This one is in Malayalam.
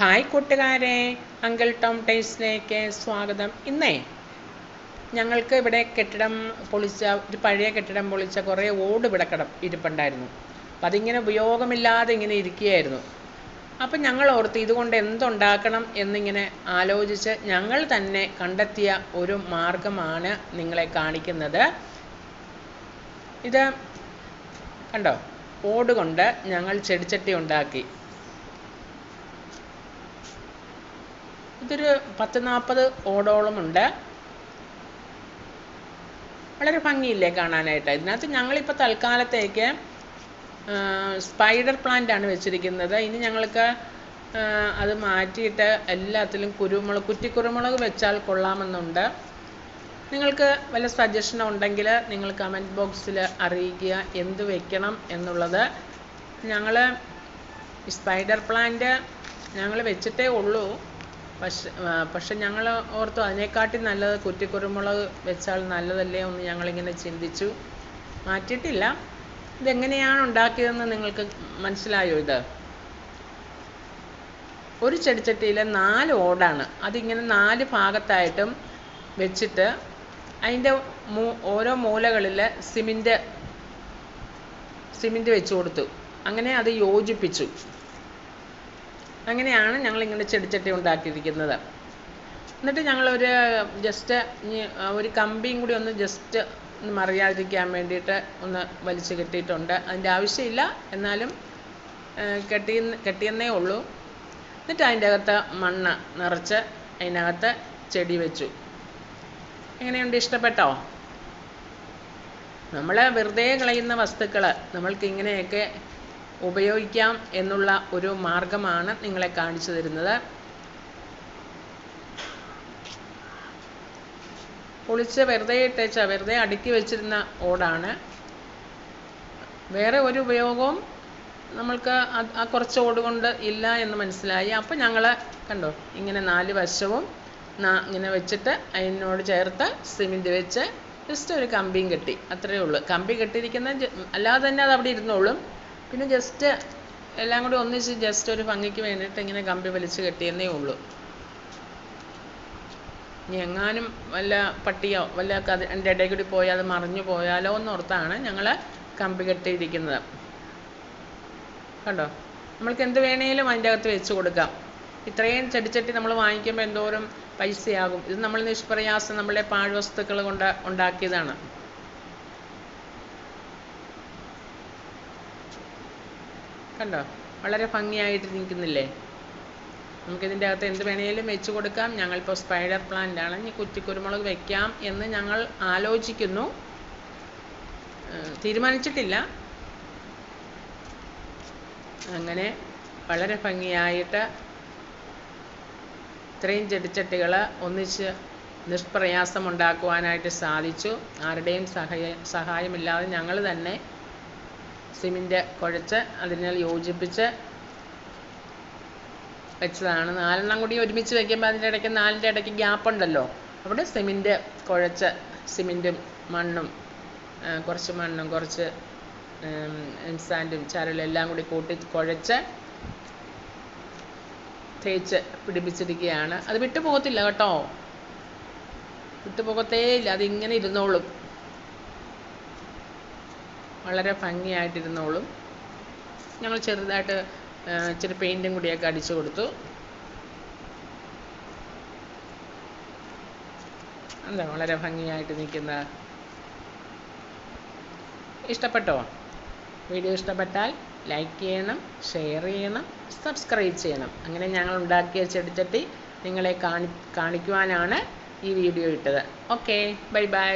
ഹായ് കൂട്ടുകാരെ അങ്കിൾ ടോം ടൈസിലേക്ക് സ്വാഗതം. ഇന്നേ ഞങ്ങൾക്ക് ഇവിടെ കെട്ടിടം പൊളിച്ച ഒരു പഴയ കെട്ടിടം പൊളിച്ച കുറേ ഓട് ഇവിടെ കിട ഇരിപ്പുണ്ടായിരുന്നു. അപ്പം അതിങ്ങനെ ഉപയോഗമില്ലാതെ ഇങ്ങനെ ഇരിക്കുകയായിരുന്നു. അപ്പം ഞങ്ങൾ ഓർത്ത് ഇതുകൊണ്ട് എന്തുണ്ടാക്കണം എന്നിങ്ങനെ ആലോചിച്ച് ഞങ്ങൾ തന്നെ കണ്ടെത്തിയ ഒരു മാർഗമാണ് നിങ്ങളെ കാണിക്കുന്നത്. ഇത് കണ്ടോ? ഓട് കൊണ്ട് ഞങ്ങൾ ചെടിച്ചട്ടി ഉണ്ടാക്കി. ഇതൊരു പത്ത് നാൽപ്പത് ഓടോളമുണ്ട്. വളരെ ഭംഗിയില്ലേ കാണാനായിട്ട്. ഇതിനകത്ത് ഞങ്ങളിപ്പോൾ തൽക്കാലത്തേക്ക് സ്പൈഡർ പ്ലാന്റ് ആണ് വെച്ചിരിക്കുന്നത്. ഇനി ഞങ്ങൾക്ക് അത് മാറ്റിയിട്ട് എല്ലാത്തിലും കുരുമുളക് കുറ്റി കുരുമുളക് വെച്ചാൽ കൊള്ളാമെന്നുണ്ട്. നിങ്ങൾക്ക് വല്ല സജഷനോ ഉണ്ടെങ്കിൽ നിങ്ങൾ കമന്റ് ബോക്സിൽ അറിയിക്കുക എന്ത് വെക്കണം എന്നുള്ളത്. ഞങ്ങൾ സ്പൈഡർ പ്ലാന്റ് ഞങ്ങൾ വെച്ചിട്ടേ ഉള്ളൂ. പക്ഷെ പക്ഷെ ഞങ്ങൾ ഓർത്തു അതിനെക്കാട്ടി നല്ലത് കുറ്റിക്കുരുമുളക് വെച്ചാൽ നല്ലതല്ലേ എന്ന് ഞങ്ങളിങ്ങനെ ചിന്തിച്ചു. മാറ്റിയിട്ടില്ല. ഇതെങ്ങനെയാണ് ഉണ്ടാക്കിയതെന്ന് നിങ്ങൾക്ക് മനസ്സിലായോ ഇത്? ഒരു ചെടിച്ചട്ടിയിൽ നാല് ഓടാണ്. അതിങ്ങനെ നാല് ഭാഗത്തായിട്ടും വെച്ചിട്ട് അതിന്റെ മൂ ഓരോ മൂലകളിൽ സിമെന്റ് സിമെന്റ് വെച്ച് കൊടുത്തു. അങ്ങനെ അത് യോജിപ്പിച്ചു. അങ്ങനെയാണ് ഞങ്ങൾ ഇങ്ങനെ ചെടിച്ചട്ടി ഉണ്ടാക്കിയിരിക്കുന്നത്. എന്നിട്ട് ഞങ്ങളൊരു ജസ്റ്റ് ഒരു കമ്പിയും കൂടി ഒന്ന് ജസ്റ്റ് ഒന്ന് മറിയാതിരിക്കാൻ വേണ്ടിയിട്ട് ഒന്ന് വലിച്ചു കെട്ടിയിട്ടുണ്ട്. അതിന്റെ ആവശ്യമില്ല. എന്നാലും കെട്ടി കെട്ടിയെന്നേ ഉള്ളൂ. എന്നിട്ട് അതിന്റെ അകത്ത് മണ്ണ് നിറച്ച് അതിനകത്ത് ചെടി വെച്ചു. എങ്ങനെയുണ്ട്? ഇഷ്ടപ്പെട്ടോ? നമ്മൾ വെറുതെ കളയുന്ന വസ്തുക്കൾ നമ്മൾക്ക് ഇങ്ങനെയൊക്കെ ഉപയോഗിക്കാം എന്നുള്ള ഒരു മാർഗമാണ് നിങ്ങളെ കാണിച്ചു തരുന്നത്. പൊളിച്ച് വെറുതെ ഇട്ടേച്ച വെറുതെ അടുക്കി വെച്ചിരുന്ന ഓടാണ്. വേറെ ഒരു ഉപയോഗവും നമ്മൾക്ക് ആ കുറച്ച് ഓട് കൊണ്ട് ഇല്ല എന്ന് മനസ്സിലായി. അപ്പോൾ ഞങ്ങൾ കണ്ടോ ഇങ്ങനെ നാല് വശവും ഇങ്ങനെ വെച്ചിട്ട് അതിനോട് ചേർത്ത് സിമെന്റ് വെച്ച് ജസ്റ്റ് ഒരു കമ്പിയും കെട്ടി. അത്രയേ ഉള്ളൂ. കമ്പി കെട്ടിയിരിക്കുന്ന അല്ലാതെ തന്നെ അത് അവിടെ ഇരുന്നോളും. പിന്നെ ജസ്റ്റ് എല്ലാം കൂടി ഒന്നിച്ച് ജസ്റ്റ് ഒരു ഭംഗിക്ക് വേണ്ടിയിട്ട് ഇങ്ങനെ കമ്പി വലിച്ച് കെട്ടിയെന്നേ ഉള്ളൂ. ഇനി എങ്ങാനും വല്ല പട്ടിയോ വല്ല കതി എന്റെ ഇടയിൽ കൂടി പോയാൽ അത് മറിഞ്ഞു പോയാലോ എന്നോർത്താണ് ഞങ്ങൾ കമ്പി കെട്ടിയിരിക്കുന്നത്. കണ്ടോ? നമ്മൾക്ക് എന്ത് വേണേലും അതിന്റെ അകത്ത് വെച്ച് കൊടുക്കാം. ഇത്രയും ചെടിച്ചട്ടി നമ്മൾ വാങ്ങിക്കുമ്പോൾ എന്തോരം പൈസയാകും. ഇത് നമ്മൾ നിഷ്പ്രയാസം നമ്മളെ പാഴ്വസ്തുക്കൾ കൊണ്ട് ഉണ്ടാക്കിയതാണ്. കണ്ടോ? വളരെ ഭംഗിയായിട്ട് നിൽക്കുന്നില്ലേ? നമുക്കിതിന്റെ അകത്ത് എന്ത് വേണേലും വെച്ച് കൊടുക്കാം. ഞങ്ങളിപ്പോൾ സ്പൈഡർ പ്ലാന്റ് ആണ്. ഇനി കുറ്റിക്കുരുമുളക് വെക്കാം എന്ന് ഞങ്ങൾ ആലോചിക്കുന്നു. തീരുമാനിച്ചിട്ടില്ല. അങ്ങനെ വളരെ ഭംഗിയായിട്ട് ഇത്രയും ചെടിച്ചട്ടികൾ ഒന്നിച്ച് നിഷ്പ്രയാസം ഉണ്ടാക്കുവാനായിട്ട് സാധിച്ചു. ആരുടെയും സഹായ സഹായമില്ലാതെ ഞങ്ങൾ തന്നെ സിമെന്റ് കുഴച്ച് അതിനാൽ യോജിപ്പിച്ച് വെച്ചതാണ്. നാലെണ്ണം കൂടി ഒരുമിച്ച് വെക്കുമ്പോൾ അതിന്റെ ഇടയ്ക്ക് നാലിന്റെ ഇടയ്ക്ക് ഗ്യാപ്പ് ഉണ്ടല്ലോ. അവിടെ സിമിന്റ് കുഴച്ച് സിമിന്റും മണ്ണും കുറച്ച് മണ്ണും കുറച്ച് സാൻഡും ചരലും എല്ലാം കൂടി കൂട്ടി കുഴച്ച് തേച്ച് പിടിപ്പിച്ചിരിക്കുകയാണ്. അത് വിട്ടു പോകത്തില്ല കേട്ടോ. വിട്ടുപോകത്തേയില്ല. അതിങ്ങനെ ഇരുന്നോളും. വളരെ ഭംഗിയായിട്ടിരുന്നോളും. ഞങ്ങൾ ചെറുതായിട്ട് ഇച്ചിരി പെയിന്റും കൂടിയൊക്കെ അടിച്ചു കൊടുത്തു. എന്താ വളരെ ഭംഗിയായിട്ട് നിൽക്കുന്ന? ഇഷ്ടപ്പെട്ടോ? വീഡിയോ ഇഷ്ടപ്പെട്ടാൽ ലൈക്ക് ചെയ്യണം ഷെയർ ചെയ്യണം സബ്സ്ക്രൈബ് ചെയ്യണം. അങ്ങനെ ഞങ്ങൾ ഉണ്ടാക്കിയ ചെടിച്ചട്ടി നിങ്ങളെ കാണി കാണിക്കുവാനാണ് ഈ വീഡിയോ ഇട്ടത്. Okay bye bye.